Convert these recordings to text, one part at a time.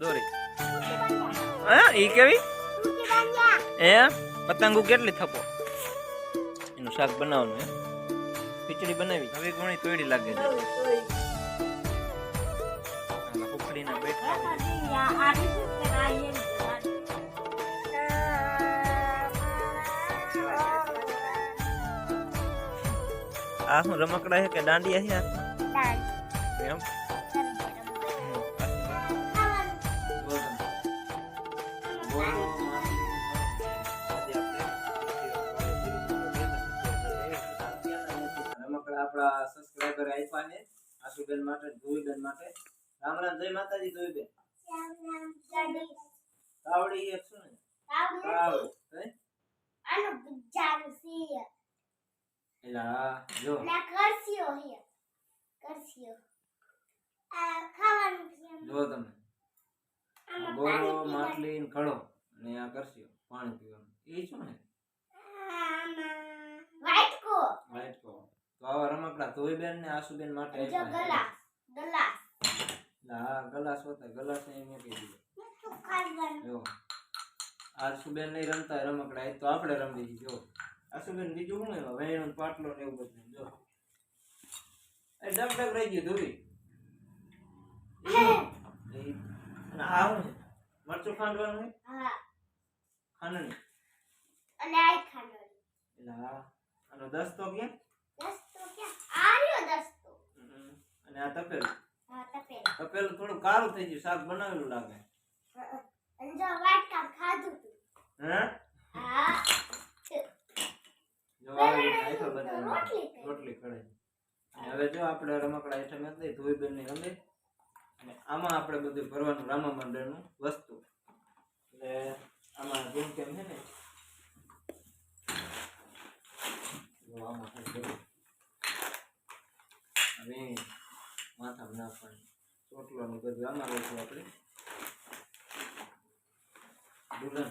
દોરી. હા ઈ કેવી? એ પતંગો કેટલી થપો એનું શાક બનાવવાનું હે. ખીચડી બનાવી. હવે ઘણી તોડી લાગે છે. ઉખડીના બેઠા આ શું રમકડા છે કે દાંડિયા છે એમ? સબસ્ક્રાઇબર આપ્યા ને આશુબેન માટે ધોઈબેન માટે. રામ રામ જય માતાજી ધોઈબેન તાવડી એક શું ને? તાવડી? હે? એટલે આ જો જો તમે. બોરો માટલી ખડો અને આ કરશો પાણી પીવાનું. એ શું ને? લાઈટ કહો તો આવા રમકડા ધોઈબેન ને આશુબેન માટે છે. એટલે આ ગલાસ હોતા ગલાસ અહીં કહી દીધો જો આશુબેન નહીં રમતા રમકડા એ તો આપણે રમી દીધી જો. આશુબેન બીજું શું એમાં વેણું પાટલો ને એવું બધું જો. એ ડબ ડબ રહી ગયું ધોવી એ- અને આ શું છે? મરચું ખાંડવાનું ખાંડ ખાંડણી. અને આ એટલે આનો દસ્તો ક્યાં. અને આ તપેલું. તપેલ. થોડું કાળું થઈ ગયું શાક બનાવેલું લાગે. રોટલી. અને હવે જો આપણે રમકડા હેઠળ મેં દઈ ધોઈ બેનની રમે અને આમાં આપણે બધું ભરવાનું રામા મંડળનું વસ્તુ. એટલે આમાં જેમ કેમ છે ને. આમાં હવે ચોટલાનું નાખવાનું. ચોટલો ને બધું આમાં લઈશું આપણે દુલ્હન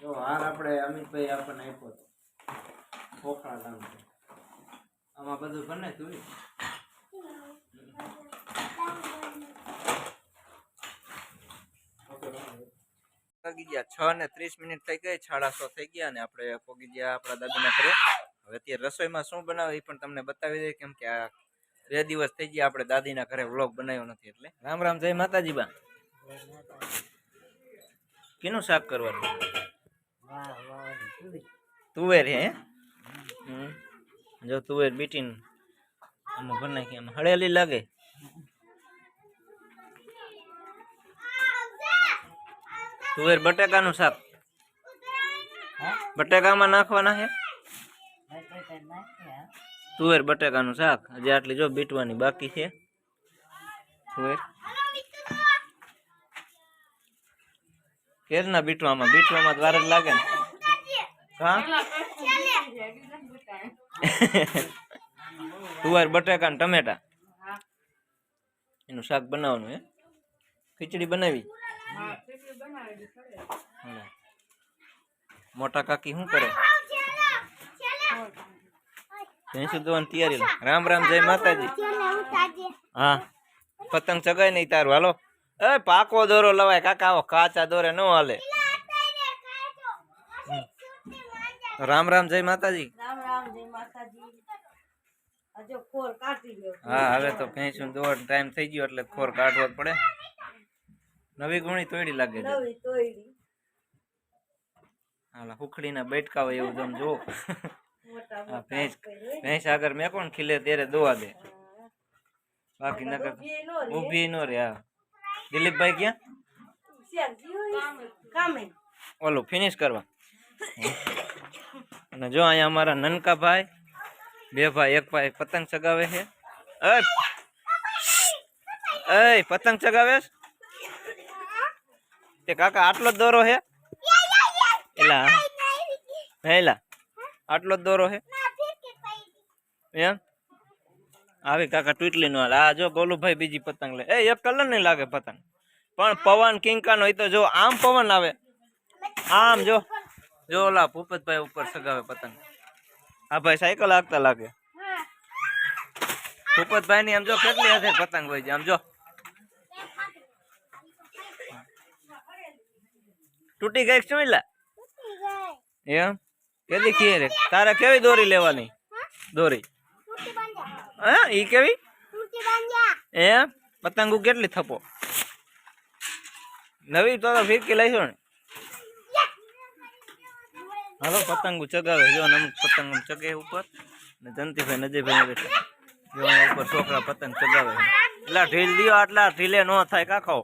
જો હાર આપણે અમિતભાઈ આપણને આપ્યો હતો ખોખરા ગામ આમાં બધું બને તું પગી ગયા. છ ને ત્રીસ મિનિટ થઈ ગઈ, સાડા થઈ ગયા અને આપણે પગી ગયા આપણા દાદાના ઘરે. હવે અત્યારે રસોઈમાં શું બનાવે એ પણ તમને બતાવી દઈએ, કેમ કે આ બે દિવસ થઈ ગયા આપણે દાદીના ઘરે વ્લોગ બનાવ્યો નથી એટલે. રામ રામ, જય માતાજી બા. કેનું શાક કરવાનું? તુવેર હે જો તુવેર બીટીન આમાં ભર નાખી આમાં હળેલી લાગે. તુવેર બટેકાનું શાક. બટેકામાં નાખવાના હે? તુવેર બટેકાનું શાક. હજી આટલી જો બીટવાની બાકી છે. તુવેર કેરના બીટવામાં? બીટવામાં વાર જ લાગે ને. હા? તુવેર બટેકા ને ટમેટા? એનું શાક બનાવવાનું હે. ખીચડી બનાવી? હમ. મોટા કાકી શું કરે ભેંસું દોવાની તૈયારી લે. રામ રામ જય માતાજી હા પતંગ ચગાય નહીં તારું હાલો એ પાકો દોરો લવાય કાકા આવો કાચા દોરે ન હાલે રામ રામ જય માતાજી રામ રામ જય માતાજી હજો ખોર કાઢી લ્યો હા હવે તો ભેંસું દોડ ટાઈમ થઈ ગયો એટલે ખોર કાઢવો જ પડે. નવી ગુણી તોડી લાગે છે. નવી તોયડી. હાલા ઉખડીના બેટકા હોય એવું તમે જુઓ. ભેંસ ભેંસ આગળ મેં કોણ ખીલે ત્યારે દોવા દે. બાકી નકર બે નો રે. ઊભી નો રે હા. દિલીપભાઈ ક્યાં? ઓલું ફિનિશ કરવા. અને જો અહીંયા અમારા નનકા ભાઈ બે ભાઈ એક ભાઈ પતંગ ચગાવે છે. એ એ પતંગ ચગાવે છે? તે કાકા આટલો જ દોરો છે એલા. હેલા. આટલો જ દોરો છે એમ? આવી કાકા તૂટલી નો. આ જો ગોલુભાઈ બીજી પતંગ લે. એ એક કલર નહીં લાગે પતંગ. પણ પવન કિંકા નો તો જો આમ પવન આવે. આમ જો. જો ઓલા ભૂપતભાઈ ઉપર સગાવે પતંગ. આ ભાઈ સાયકલ આગતા લાગે. હા. ભૂપતભાઈ ની આમ જો કેટલી હશે પતંગ હોય છે આમ જો. તૂટી ગઈ શું લે એમ? કેદી ખીએ રે તારે કેવી દોરી લેવાની? દોરી. હા ઈ કેવી? એમ? પતંગો કેટલી થપો નવી તો ફીરકી લઈશું ને. હાલો પતંગો ચગાવે. જો ને પતંગ ચગે ઉપર. ને જંતીભાઈ નજીભાઈ બેઠા. જો ઉપર છોકરા પતંગ ચગાવે. એટલા ઢીલ દિયો આટલા ઢીલે ન થાય કાખો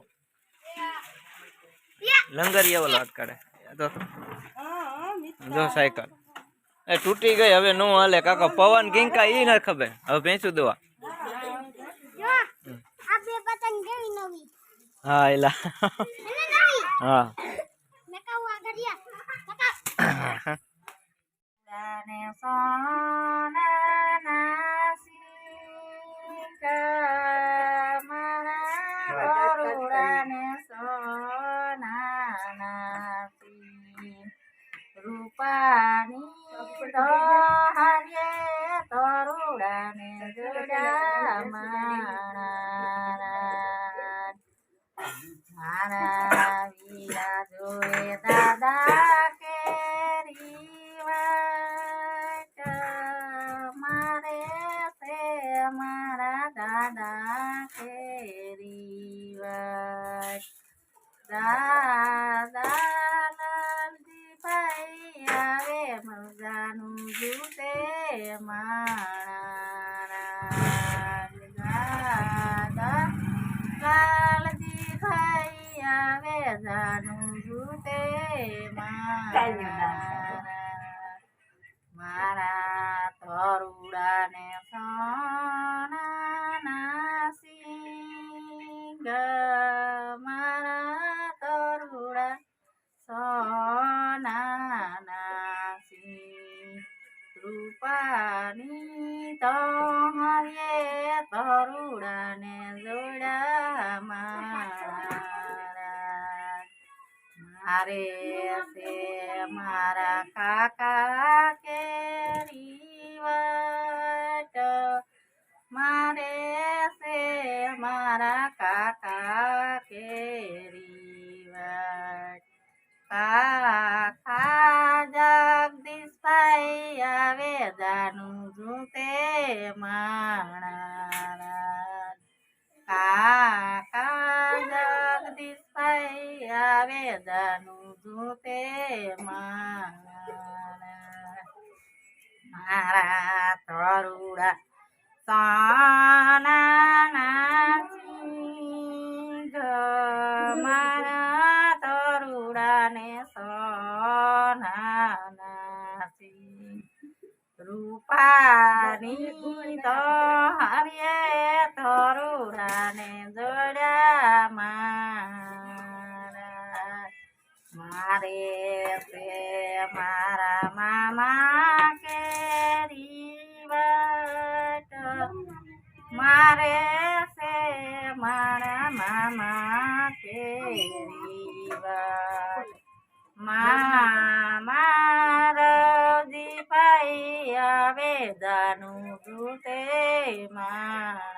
લંગરી એવો લાટ કાઢે. તો હા મીઠું જો સાયકલ. એ તૂટી ગઈ હવે નો હાલે. કાકા પવન કિંકા ઈ ન ખબર. હવે ભેંસું દવા. આ બે પતંગ કેવી નવી. હા એલા. એને નહીં હા. મેં રૂપાની તો હાર્યે તરુડાને જોડા મારા મારા વીરા જોડે દાદા કેરી વાટ મારે છે મારા દાદા કેરી વાટ દાદા લાલજીભાઈ આવે મજાનું જૂતે માણા દાદા લાલજી ભાઈ જાનું જૂતે મારા મારા તરુડાને મારે છે મારા કાકા કેરી મારે છે મારા મારા તરુડા સોનાના સિંગ મારા તરુડાને સોનાના સિંગ રૂપાની તો હરિયે તરુડાને જોડ્યા મારા મારે છે મારા મારે છે મારા મામા કેરી વાટ મામા રવજી ભાઈ આવે દાનું દૂતે મારા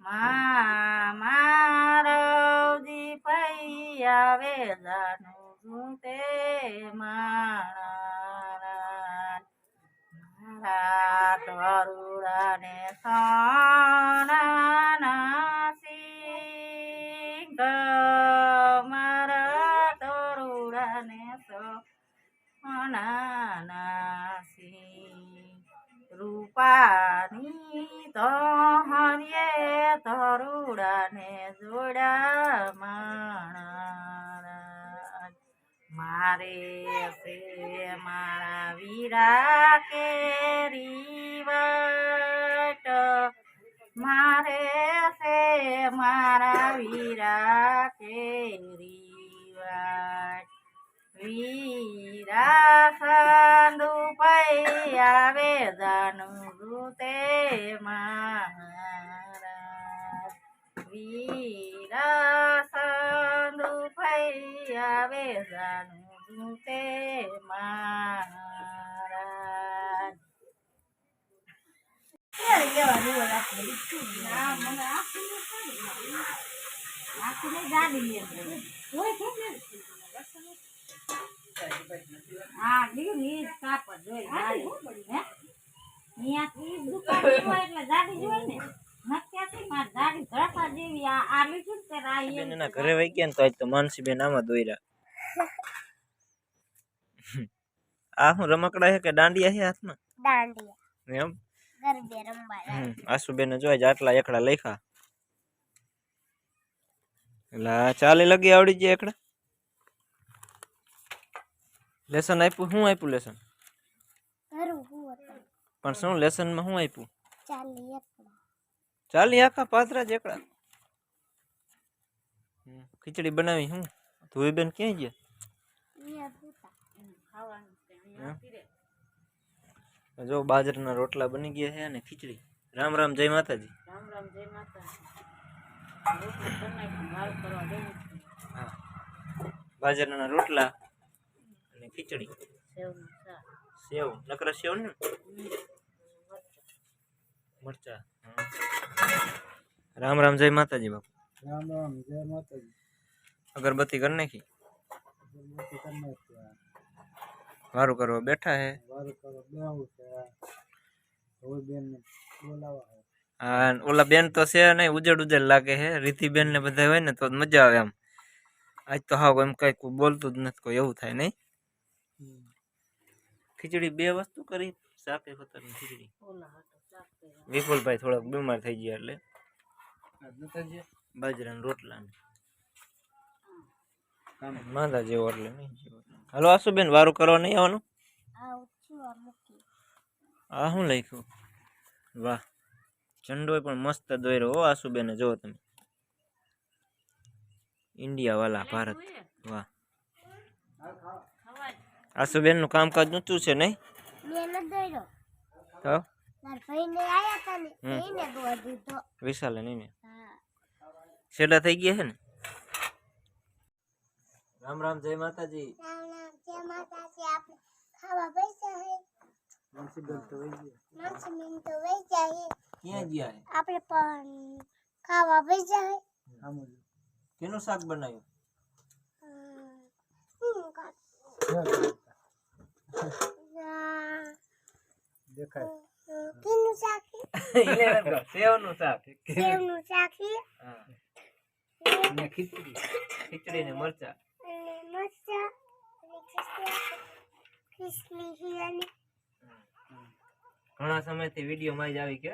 મામા રવજી ભાઈ આવે દાનું દૂતે મારા મારા તરુડાને સોનાના સિંગ મારા તરુડાને સોનાના સિંગ. રૂપાની તો હરિયે તરુડાને જોડા માણા મારે છે મારા વીરા કેરી. વટ મારે છે મારા વીરા કેરી વટ. વીરા પૈ આવે જાનું રૂતે મારા વીરા પૈ આવે જાનું રૂતે મારા ના મને આખું આખું નહીં હોય હા ને કાપડ જોઈ. હે અહીંયાથી દુકાન હોય એટલે જોઈ ને ઘરે વહી ગયા ને તો આજ તો માનસી બેન આમાં દોર્યા આ હું રમકડા છે કે દાંડિયા છે હાથમાં? દાંડિયા. એમ? ગરબે રમવા હમ આસુબેન જોઈ આટલા એકડા લખ્યા. એટલે આ ચાલે લગી આવડી જાય એકડા. લેસન આપ્યું? શું આપ્યું લેસન ઘરું હું હતું પણ શું લેસનમાં શું આપ્યું? ચાલી એકડા ચાલી આખા પાત્રા જ એકડા. હમ, ખીચડી બનાવી શું ધોઈબેન ક્યાં ગયા અહીંયા પૂતા ખાવાનું છે. અહીંયા પીરે. જો બાજરાના રોટલા બની ગયા છે અને ખીચડી. રામ રામ જય માતાજી. રામ રામ જય માતા રોટલી કરી નાખી, વાળ કરવા દેવું છે. હા. બાજરાના રોટલા અને ખીચડી. સેવનું શાક. સેવ નકરા સેવ ને? હમ. મરચા. રામ રામ જય માતાજી બાપુ. રામ રામ જય માતાજી. અગરબત્તી કરી નાખી? અગરબત્તી કરી નાખ્યા વારું કરવા બેઠા હે? વારું કરો બેહું છે હવે બેન બોલાવા હે. હા ઓલા બેન તો છે નહીં ઉજળ ઉજળ લાગે છે રીતિ બેન ને બધા હોય ને તો મજા આવે આમ. આજ તો હાવ એમ કઈ બોલતું જ નથી કોઈ એવું થાય નહીં. ખીચડી બે વસ્તુ કરી સાપે ખતરની ખીચડી. ઓલા હાટુ વિપુલભાઈ થોડાક બીમાર થઈ ગયા એટલે. બાજરાના રોટલા ને માંદા જેવો એટલે નહીં જેવો. હાલો આશુબેન વારું કરવા નહીં આવવાનું? આ શું લખ્યું? વાહ ચંડોય પણ મસ્ત દોર્યો હો આશુબેને જો તમે. ઇન્ડિયા વાલા ભારત. વાહ. આશુબેનનું કામકાજ ઊંચું છે નહીં? તો? દીધો. નહીં ને? છેલ્લા થઈ ગયા છે ને? રામ રામ જય માતાજી. રામ રામ જય માતાજી. આપણે ખાવા પૈસા હે. મુનસીબેન તો વહી ગયા. માણસો મેં તો વહી જાય ક્યાં ગયા છે આપણે પણ ખાવા પૈસા હે. આમ કેનું શાક બનાવ્યું? દેખાય. હમ, શાક હે? સેવનું શાક. સેવનું શાક હા. ને ખીચડી. ખીચડી ને મરચાં અને ખીચડી ખીચડી હે અને ઘણા સમયથી વીડિયો માં જ આવી કે.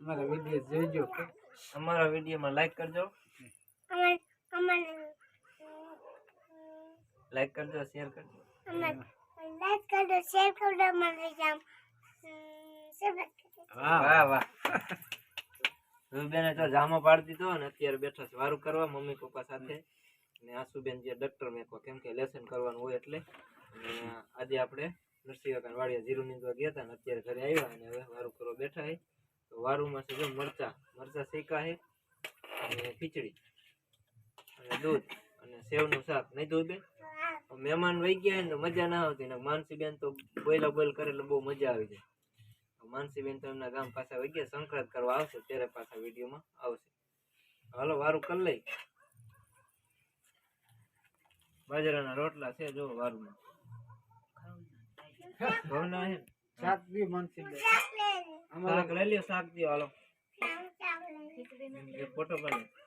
અમારા વીડિયો જોઈજો અમારા વિડીયોમાં લાઈક કરજો. લાઈક કરજો શેર કરજો. લાઈક કરજો શેર કરજો મને જામ વાહ વાહ. રૂબેને તો જામો પાડી દીધો ને અત્યારે બેઠા છે. વારું કરવા મમ્મી પપ્પા સાથે. ને આસુબેન જે ડોક્ટર મેકો કેમ કે લેસન કરવાનું હોય એટલે. આજે આપણે નરસિંહકાન વાડિયા જીરું નીંદવા ગયા હતા ને અત્યારે ઘરે આવ્યા અને હવે વારું કરવા બેઠા છે. તો વારુંમાં છે જો મરચા. મરચા શેકા છે અને ખીચડી. અને દૂધ અને સેવનું શાક. નહીં દૂધ બેન? મહેમાન વહી ગયા ને તો મજા ના આવતી ને માનસી બેન તો બોઈલા બોઈલ કરે એટલે બહુ મજા આવી જાય. માનસીબેન તો એમના ગામ પાછા વગ્યા સંક્રાંત કરવા આવશે ત્યારે પાછા વિડીયોમાં આવશે. હાલો વારું કરી લઈ. બાજરાના રોટલા છે જો વારુમાં. શાક બી મુનસીબેન શાક લઈ લ્યો શાક દો હાલો. ફોટો પાડી